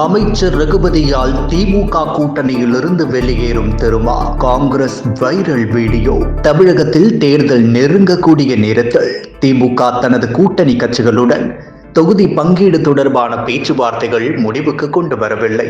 அமைச்சர் ரகுபதியால் திமுக கூட்டணியிலிருந்து வெளியேறும் திருமா காங்கிரஸ் வைரல் வீடியோ. தமிழகத்தில் தேர்தல் நெருங்கக்கூடிய நேரத்தில் திமுக தனது கூட்டணி கட்சிகளுடன் தொகுதி பங்கீடு தொடர்பான பேச்சுவார்த்தைகள் முடிவுக்கு கொண்டு வரவில்லை.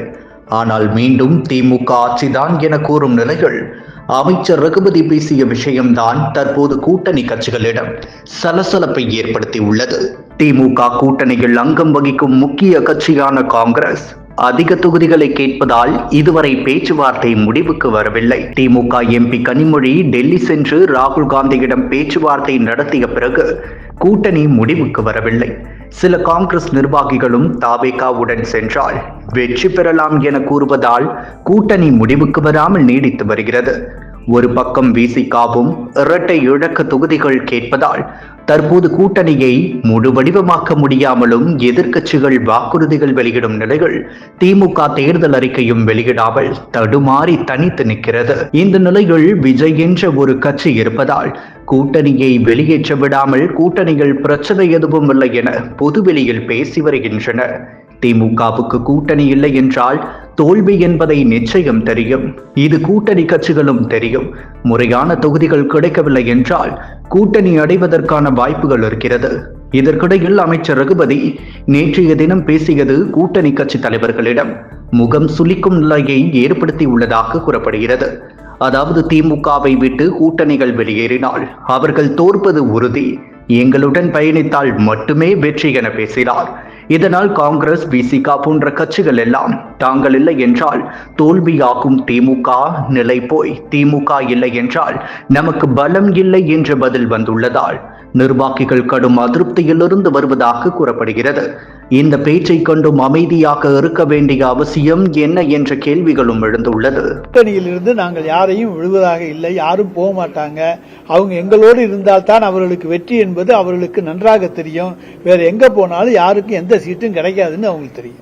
ஆனால் மீண்டும் திமுக ஆட்சிதான் என கூறும் நிலையில் அமைச்சர் ரகுபதி பேசிய விஷயம்தான் தற்போது கூட்டணி கட்சிகளிடம் சலசலப்பை ஏற்படுத்தியுள்ளது. திமுக கூட்டணியில் அங்கம் வகிக்கும் முக்கிய கட்சியான காங்கிரஸ் அதிக தொகுதிகளை கேட்பதால் இதுவரை பேச்சுவார்த்தை முடிவுக்கு வரவில்லை. திமுக எம்பி கனிமொழி டெல்லி சென்று ராகுல் காந்தியிடம் பேச்சுவார்த்தை நடத்திய பிறகு கூட்டணி முடிவுக்கு வரவில்லை. சில காங்கிரஸ் நிர்வாகிகளும் தாவேகாவுடன் சென்றால் வெற்றி பெறலாம் என கூறுவதால் கூட்டணி முடிவுக்கு வராமல் நீடித்து வருகிறது. ஒரு பக்கம் விசிகாவும் இரட்டை இழக்க தொகுதிகள் கேட்பதால் தற்போது கூட்டணியை முழு வடிவமாக்க முடியாமலும் எதிர்க்கட்சிகள் வாக்குறுதிகள் வெளியிடும் நிலையில் திமுக தேர்தல் அறிக்கையும் வெளியிடாமல் தடுமாறி தனித்து நிற்கிறது. இந்த நிலையில் விஜய் என்ற ஒரு கட்சி இருப்பதால் கூட்டணியை வெளியேற்ற விடாமல் கூட்டணியில் பிரச்சனை எதுவும் இல்லை என பொதுவெளியில் பேசி வருகின்றனர். திமுகவுக்கு கூட்டணி இல்லை என்றால் தோல்வி என்பதை நிச்சயம் தெரியும். இது கூட்டணி கட்சிகளும் தெரியும். முறையான தொகுதிகள் கிடைக்கவில்லை என்றால் கூட்டணி அடைவதற்கான வாய்ப்புகள் இருக்கிறது. இதற்கிடையில் அமைச்சர் ரகுபதி நேற்றைய தினம் பேசியது கூட்டணி கட்சி தலைவர்களிடம் முகம் சுளிக்கும் நிலையை ஏற்படுத்தி உள்ளதாக கூறப்படுகிறது. அதாவது திமுகவை விட்டு கூட்டணிகள் வெளியேறினால் அவர்கள் தோற்பது உறுதி. எங்களுடன் பயணித்தால் மட்டுமே வெற்றி என பேசினார். இதனால் காங்கிரஸ் விசிகா போன்ற கட்சிகள் எல்லாம் தாங்கள் இல்லை என்றால் தோல்வியாகும் திமுக நிலை போய் திமுக இல்லை என்றால் நமக்கு பலம் இல்லை என்ற பதில் வந்துள்ளதால் நிர்வாகிகள் கடும் அதிருப்தியிலிருந்து வருவதாக கூறப்படுகிறது. இந்த பேச்சை கண்டும் அமைதியாக இருக்க வேண்டிய அவசியம் என்ன என்ற கேள்விகளும் எழுந்துள்ளது. கூட்டணியிலிருந்து நாங்கள் யாரையும் விழுவதாக இல்லை யாரும் போக மாட்டாங்க. அவங்க எங்களோடு இருந்தால்தான் அவர்களுக்கு வெற்றி என்பது அவர்களுக்கு நன்றாக தெரியும். வேற எங்க போனாலும் யாருக்கும் எந்த சீட்டும் கிடைக்காதுன்னு அவங்களுக்கு தெரியும்.